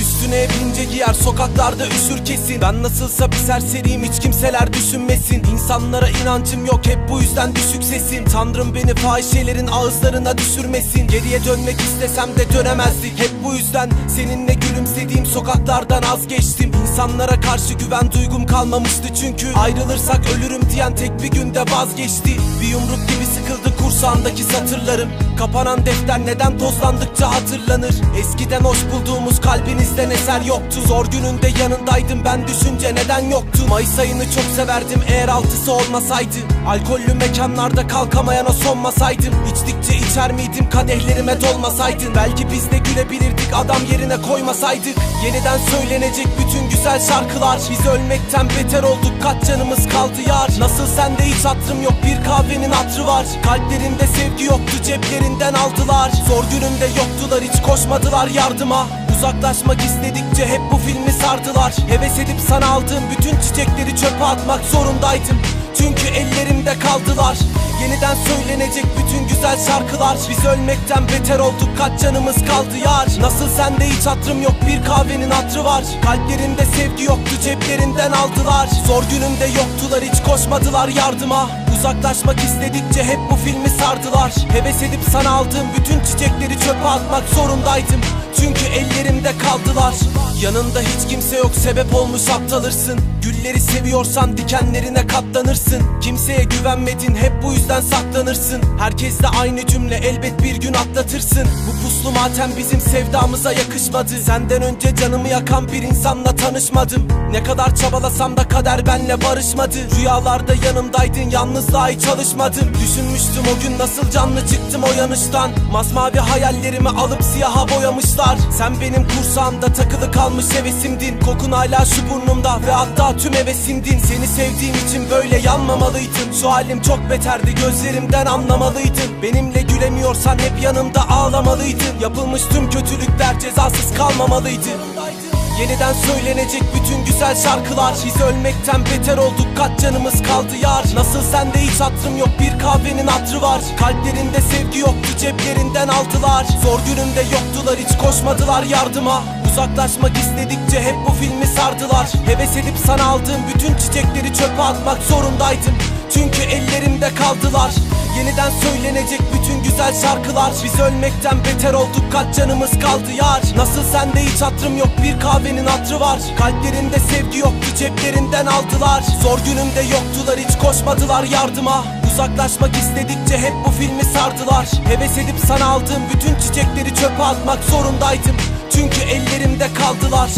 Üstüne hep ince giyer sokaklarda üşür kesin. Ben nasılsa bir serseriyim hiç kimseler düşünmesin. İnsanlara inancım yok hep bu yüzden düşük sesim. Tanrım beni fahişelerin ağızlarına düşürmesin. Geriye dönmek istesem de dönemezdik. Hep bu yüzden seninle gülümsediğim sokaklardan az geçtim İnsanlara karşı güven duygum kalmamıştı çünkü. Ayrılırsak ölürüm diyen tek bir günde vazgeçti Bir yumruk gibi sıkıldı kursağındaki satırlarım. Kapanan defter neden tozlandıkça hatırlanır? Eskiden hoş bulduğumuz kalbinizden eser yoktu. Zor gününde yanındaydım ben düşünce neden yoktu? Mayıs ayını çok severdim eğer altısı olmasaydı. Alkollü mekanlarda kalkamayana sonmasaydım. İçtikçe içer miydim kadehlerime dolmasaydın? Belki biz de gülebilirdik adam yerine koymasaydık. Yeniden söylenecek bütün güzel şarkılar. Biz ölmekten beter olduk kaç canımız kaldı yar? Nasıl sende hiç hatırım yok bir kahvenin hatrı var. Kalplerinde sevgi yoktu ceplerinden aldılar. Zor günümde yoktular hiç koşmadılar yardıma. Uzaklaşmak istedikçe hep bu filmi sardılar. Heves edip sana aldığım bütün çiçekleri çöpe atmak zorundaydım. Çünkü ellerimde kaldılar. Yeniden söylenecek bütün güzel şarkılar. Biz ölmekten beter olduk kaç canımız kaldı yar? Nasıl sende hiç hatırım yok bir kahvenin hatrı var. Kalplerinde sevgi yoktu ceplerinden aldılar. Zor günümde yoktular hiç koşmadılar yardıma Uzaklaşmak istedikçe hep bu filmi sardılar. Heves edip sana aldığım bütün çiçekleri çöpe atmak zorundaydım Çünkü ellerimde kaldılar. Yanında hiç kimse yok sebep olmuş aptalırsın. Gülleri seviyorsan dikenlerine katlanırsın. Kimseye güvenmedin hep bu yüzden saklanırsın. Herkesle aynı cümle elbet bir gün atlatırsın. Bu puslu matem bizim sevdamıza yakışmadı. Senden önce canımı yakan bir insanla tanışmadım. Ne kadar çabalasam da kader benle barışmadı. Rüyalarda yanımdaydın yalnızlığa hiç çalışmadım Düşünmüştüm o gün nasıl canlı çıktım o yanıştan. Masmavi hayallerimi alıp siyaha boyamışlar Sen benim kursağımda takılı kalmış hevesimdin. Kokun hala şu burnumda ve hatta tüm hevesimdin Seni sevdiğim için böyle yanmamalıydın. Şu halim çok beterdi gözlerimden anlamalıydın. Benimle gülemiyorsan hep yanımda ağlamalıydın. Yapılmış tüm kötülükler cezasız kalmamalıydı. Yeniden söylenecek bütün güzel şarkılar. Biz ölmekten beter olduk kaç canımız kaldı yar? Nasıl sende hiç hatırım yok bir kahvenin hatrı var. Kalplerinde sevgi yoktu ceplerinden aldılar Zor günümde yoktular hiç koşmadılar yardıma. Uzaklaşmak istedikçe hep bu filmi sardılar. Heves edip sana aldığım bütün çiçekleri çöpe atmak zorundaydım. Çünkü ellerimde kaldılar Yeniden söylenecek bütün güzel şarkılar. Biz ölmekten beter olduk kaç canımız kaldı yar. Nasıl sende hiç hatırım yok bir kahvenin hatrı var. Kalplerinde sevgi yoktu ceplerinden aldılar. Zor günümde yoktular hiç koşmadılar yardıma. Uzaklaşmak istedikçe hep bu filmi sardılar. Heves edip sana aldığım bütün çiçekleri çöpe atmak zorundaydım. Çünkü ellerimde kaldılar